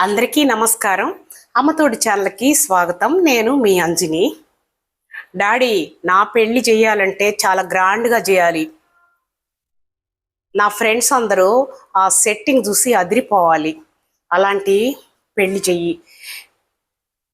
అందరికీ నమస్కారం. అమ్మతోడి ఛానల్కి స్వాగతం. నేను మీ అంజని. డాడీ నా పెళ్ళి చేయాలంటే చాలా గ్రాండ్గా చేయాలి. నా ఫ్రెండ్స్ అందరూ ఆ సెట్టింగ్ చూసి అదిరిపోవాలి. అలాంటి పెళ్ళి చెయ్యి.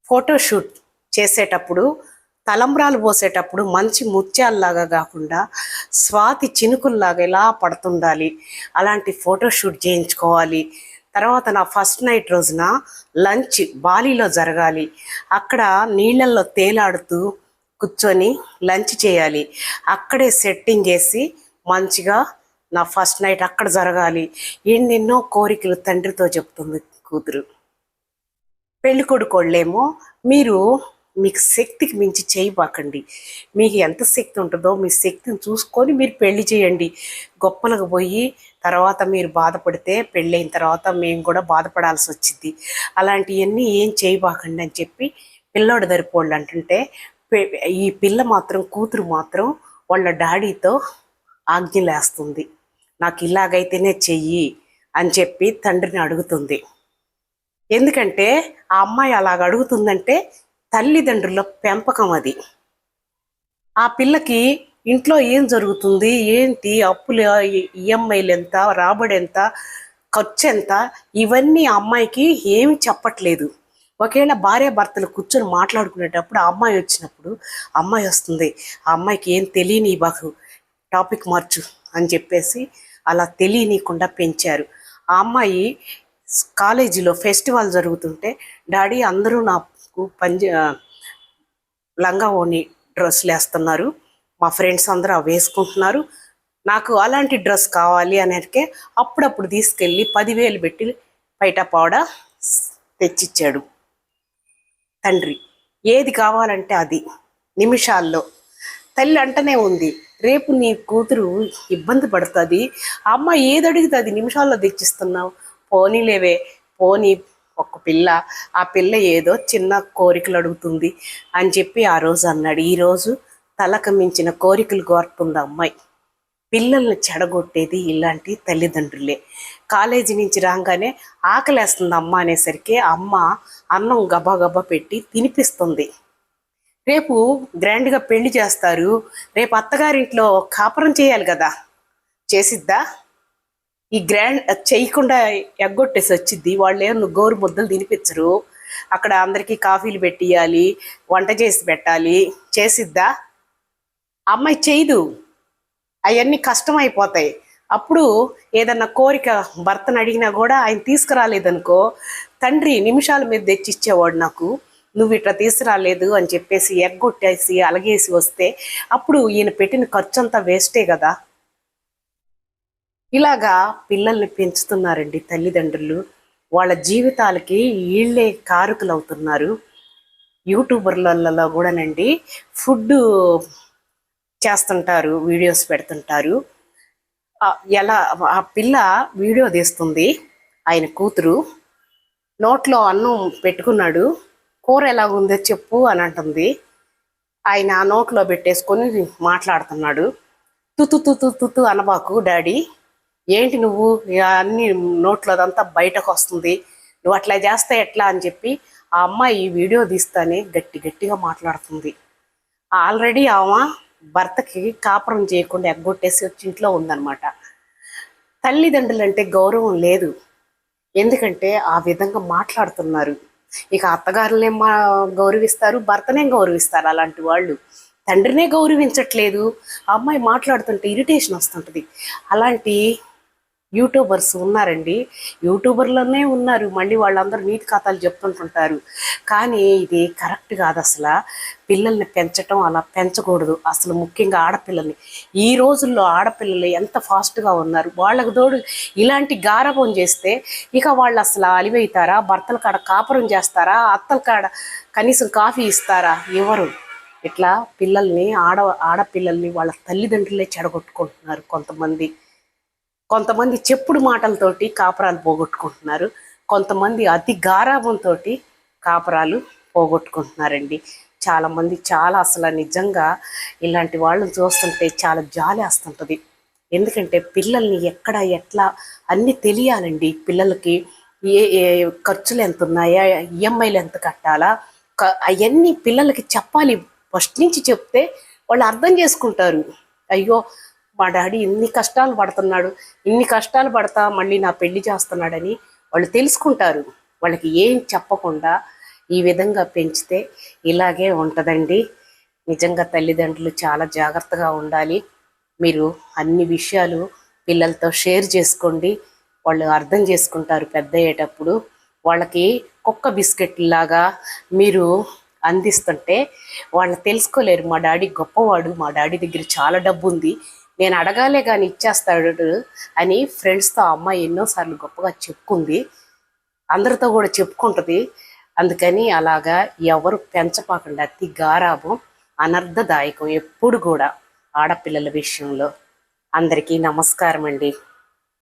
ఫోటోషూట్ చేసేటప్పుడు తలంబ్రాలు పోసేటప్పుడు మంచి ముత్యాల్లాగా కాకుండా స్వాతి చినుకుల్లాగా ఇలా పడుతుండాలి? అలాంటి ఫోటోషూట్ చేయించుకోవాలి. తర్వాత నా ఫస్ట్ నైట్ రోజున లంచ్ బాలీలో జరగాలి. అక్కడ నీళ్ళల్లో తేలాడుతూ కూర్చొని లంచ్ చేయాలి. అక్కడే సెట్టింగ్ చేసి మంచిగా నా ఫస్ట్ నైట్ అక్కడ జరగాలి. ఎన్నెన్నో కోరికలు తండ్రితో చెప్తుంది కూతురు. పెళ్ళికొడుకోళ్ళేమో మీరు మీకు శక్తికి మించి చేయబాకండి. మీకు ఎంత శక్తి ఉంటుందో మీ శక్తిని చూసుకొని మీరు పెళ్ళి చేయండి. గొప్పలకు పోయి తర్వాత మీరు బాధపడితే పెళ్ళైన తర్వాత మేము కూడా బాధపడాల్సి వచ్చింది. అలాంటివన్నీ ఏం చేయబాకండి అని చెప్పి పిల్లోడు దరిపోళ్ళు అంటుంటే ఈ పిల్ల మాత్రం కూతురు మాత్రం వాళ్ళ డాడీతో ఆజ్ఞలేస్తుంది నాకు ఇలాగైతేనే చెయ్యి అని చెప్పి తండ్రిని అడుగుతుంది. ఎందుకంటే ఆ అమ్మాయి అలాగ అడుగుతుందంటే తల్లిదండ్రుల పెంపకం అది. ఆ పిల్లకి ఇంట్లో ఏం జరుగుతుంది? ఏంటి? అప్పులు ఈఎంఐలు ఎంత? రాబడి ఎంత? ఖర్చు ఎంత? ఇవన్నీ ఆ అమ్మాయికి ఏమి చెప్పట్లేదు. ఒకవేళ భార్య భర్తలు కూర్చొని మాట్లాడుకునేటప్పుడు ఆ అమ్మాయి వచ్చినప్పుడు అమ్మాయి వస్తుంది. ఆ అమ్మాయికి ఏం తెలియని బాకు టాపిక్ మార్చు అని చెప్పేసి అలా తెలియనీయకుండా పెంచారు. ఆ అమ్మాయి కాలేజీలో ఫెస్టివల్ జరుగుతుంటే డాడీ అందరూ నా నాకు పంజ లంగా ఓని డ్రెస్సులు వేస్తున్నారు మా ఫ్రెండ్స్ అందరూ అవి వేసుకుంటున్నారు. నాకు అలాంటి డ్రెస్ కావాలి అనేకే అప్పుడప్పుడు తీసుకెళ్ళి పదివేలు పెట్టి బయట పౌడ తెచ్చిచ్చాడు. తండ్రి ఏది కావాలంటే అది. నిమిషాల్లో. తల్లి అంటనే ఉంది రేపు నీ కూతురు ఇబ్బంది పడుతుంది. అమ్మ ఏది అడిగితే అది నిమిషాల్లో తెచ్చిస్తున్నావు. పోనీలేవే పోనీ ఒక పిల్ల ఆ పిల్ల ఏదో చిన్న కోరికలు అడుగుతుంది అని చెప్పి ఆ రోజు అన్నాడు. ఈరోజు తలకు మించిన కోరికలు కోరుతుంది అమ్మాయి పిల్లల్ని చెడగొట్టేది ఇలాంటి తల్లిదండ్రులే. కాలేజీ నుంచి రాగానే ఆకలేస్తుంది అమ్మ అనేసరికి అమ్మ అన్నం గబా గబా పెట్టి తినిపిస్తుంది. రేపు గ్రాండ్గా పెళ్ళి చేస్తారు. రేపు అత్తగారింట్లో కాపురం చేయాలి కదా. చేసిద్దా? ఈ గ్రాండ్ చేయకుండా ఎగ్గొట్టేసి వచ్చింది వాళ్ళు ఏమో గోరు ముద్దలు తినిపించరు. అక్కడ అందరికీ కాఫీలు పెట్టియాలి వంట చేసి పెట్టాలి. చేసిద్దా? అమ్మాయి చేయదు. అవన్నీ కష్టమైపోతాయి. అప్పుడు ఏదన్నా కోరిక భర్తను అడిగినా కూడా ఆయన తీసుకురాలేదనుకో తండ్రి నిమిషాల మీద తెచ్చిచ్చేవాడు నాకు. నువ్వు ఇట్లా తీసుకురాలేదు అని చెప్పేసి ఎగ్గొట్టేసి అలగేసి వస్తే అప్పుడు ఈయన పెట్టిన ఖర్చు అంతా వేస్టే కదా. ఇలాగా పిల్లల్ని పెంచుతున్నారండి తల్లిదండ్రులు. వాళ్ళ జీవితాలకి వీళ్ళే కారకులు అవుతున్నారు యూట్యూబర్లలో కూడానండి ఫుడ్ చేస్తుంటారు వీడియోస్ పెడుతుంటారు. ఎలా ఆ పిల్ల వీడియో తీస్తుంది ఆయన కూతురు. నోట్లో అన్నం పెట్టుకున్నాడు కూర ఎలా ఉందో చెప్పు అని అంటుంది. ఆయన ఆ నోట్లో పెట్టేసుకొని మాట్లాడుతున్నాడు. తుతు తుతు తుతు అనబాకు డాడీ. ఏంటి నువ్వు? ఇక అన్ని నోట్లో అదంతా బయటకు వస్తుంది. నువ్వు అట్లా చేస్తే ఎట్లా అని చెప్పి ఆ అమ్మాయి ఈ వీడియో తీస్తానే గట్టి గట్టిగా మాట్లాడుతుంది. ఆల్రెడీ ఆమె భర్తకి కాపురం చేయకుండా ఎగ్గొట్టేసి వచ్చి ఇంట్లో ఉందన్నమాట. తల్లిదండ్రులు అంటే గౌరవం లేదు. ఎందుకంటే ఆ విధంగా మాట్లాడుతున్నారు. ఇక అత్తగారులే మా గౌరవిస్తారు భర్తనే గౌరవిస్తారు అలాంటి వాళ్ళు. తండ్రినే గౌరవించట్లేదు. ఆ అమ్మాయి మాట్లాడుతుంటే ఇరిటేషన్ వస్తుంటుంది. అలాంటి యూట్యూబర్స్ ఉన్నారండి. యూట్యూబర్లోనే ఉన్నారు. మళ్ళీ వాళ్ళందరూ నీతి కథలు చెప్తుంటుంటారు. కానీ ఇది కరెక్ట్ కాదు అసలు. పిల్లల్ని పెంచటం అలా పెంచకూడదు. అసలు ముఖ్యంగా ఆడపిల్లల్ని. ఈ రోజుల్లో ఆడపిల్లలు ఎంత ఫాస్ట్గా ఉన్నారు. వాళ్ళకు తోడు ఇలాంటి గారభం చేస్తే ఇక వాళ్ళు అసలు అలివైతారా భర్తల కాడ కాపురం చేస్తారా? అత్తల కాడ కనీసం కాఫీ ఇస్తారా? ఎవరు? ఇట్లా పిల్లల్ని ఆడ ఆడపిల్లల్ని వాళ్ళ తల్లిదండ్రులే చెడగొట్టుకుంటున్నారు కొంతమంది. కొంతమంది చెప్పుడు మాటలతోటి కాపురాలు పోగొట్టుకుంటున్నారు. కొంతమంది అతి గారాభంతో కాపురాలు పోగొట్టుకుంటున్నారండి. చాలామంది చాలా అసలు నిజంగా ఇలాంటి వాళ్ళని చూస్తుంటే చాలా జాలి వస్తుంటుంది ఎందుకంటే పిల్లల్ని ఎక్కడ ఎట్లా అన్నీ తెలియాలండి. పిల్లలకి ఏ ఏ ఖర్చులు ఎంత ఉన్నాయా ఈఎంఐలు ఎంత కట్టాలా అవన్నీ పిల్లలకి చెప్పాలి. ఫస్ట్ నుంచి చెప్తే వాళ్ళు అర్థం చేసుకుంటారు. అయ్యో మా డాడీ ఇన్ని కష్టాలు పడుతున్నాడు ఇన్ని కష్టాలు పడతా మళ్ళీ నా పెళ్ళి చేస్తున్నాడని వాళ్ళు తెలుసుకుంటారు. వాళ్ళకి ఏం చెప్పకుండా ఈ విధంగా పెంచితే ఇలాగే ఉంటుందండి. నిజంగా తల్లిదండ్రులు చాలా జాగ్రత్తగా ఉండాలి. మీరు అన్ని విషయాలు పిల్లలతో షేర్ చేసుకోండి. వాళ్ళు అర్థం చేసుకుంటారు పెద్ద అయ్యేటప్పుడు. వాళ్ళకి కుక్క బిస్కెట్ లాగా మీరు అందిస్తుంటే వాళ్ళు తెలుసుకోలేరు మా డాడీ గొప్పవాడు మా డాడీ దగ్గర చాలా డబ్బు ఉంది నేను అడగాలే కానీ ఇచ్చేస్తాడు అని ఫ్రెండ్స్తో ఆ అమ్మాయి ఎన్నోసార్లు గొప్పగా చెప్పుకుంది. అందరితో కూడా చెప్పుకుంటుంది. అందుకని అలాగా ఎవరు పెంచపాకుండా అతి గారాబం అనర్థదాయకం ఎప్పుడు కూడా ఆడపిల్లల విషయంలో. అందరికీ నమస్కారం అండి